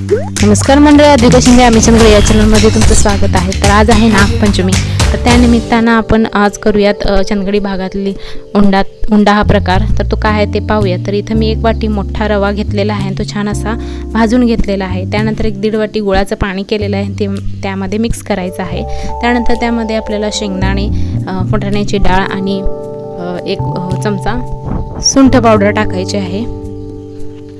नमस्कार मंडळी अधिका शिंदे आम्ही चंद्र या चॅनलमध्ये तुमचं स्वागत आहे. तर आज आहे नागपंचमी तर त्यानिमित्तानं आपण आज करूयात चंदगडी भागातली उंडात उंडा हा प्रकार. तर तो काय आहे ते पाहूया तर इथं मी एक वाटी मोठा रवा घेतलेला आहे तो छान असा भाजून घेतलेला आहे. त्यानंतर एक दीड वाटी गुळाचं पाणी केलेलं आहे ते त्यामध्ये मिक्स करायचं आहे. त्यानंतर त्यामध्ये आपल्याला शेंगदाणे फुटाण्याची डाळ आणि एक चमचा सुंठ पावडर टाकायची आहे.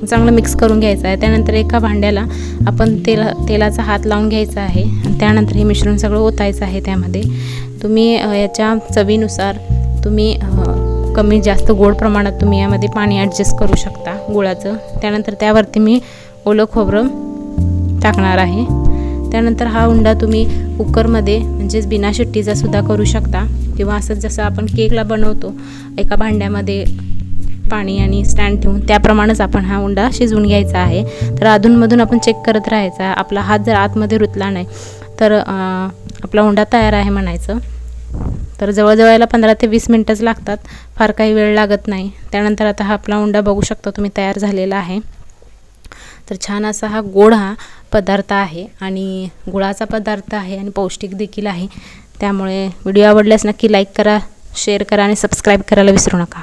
चांगलं मिक्स करून घ्यायचं आहे. त्यानंतर एका भांड्याला आपण तेल तेलाचा हात लावून घ्यायचा आहे. त्यानंतर हे मिश्रण सगळं ओतायचं आहे त्यामध्ये. तुम्ही याच्या चवीनुसार तुम्ही कमी जास्त गोड प्रमाणात तुम्ही यामध्ये पाणी ॲडजस्ट करू शकता गुळाचं. त्यानंतर त्यावरती मी ओलं खोबरं टाकणार आहे. त्यानंतर हा उंडा तुम्ही कुकरमध्ये म्हणजेच बिना शिट्टीचा सुद्धा करू शकता. किंवा असंच जसं आपण केकला बनवतो एका भांड्यामध्ये पाणी आणि स्टँड ठेवून त्याप्रमाणेच आपण हा उंडा शिजवून घ्यायचा आहे. तर अधूनमधून आपण चेक करत राहायचा. आपला हात जर आतमध्ये रुतला नाही तर आपला उंडा तयार आहे म्हणायचं. तर जवळजवळ याला पंधरा ते वीस मिनटंच लागतात. फार काही वेळ लागत नाही. त्यानंतर आता हा आपला उंडा बघू शकता तुम्ही तयार झालेला आहे. तर छान असा हा गोड हा पदार्थ आहे आणि गुळाचा पदार्थ आहे आणि पौष्टिक देखील आहे. त्यामुळे व्हिडिओ आवडल्यास नक्की लाईक करा शेअर करा आणि सबस्क्राईब करायला विसरू नका.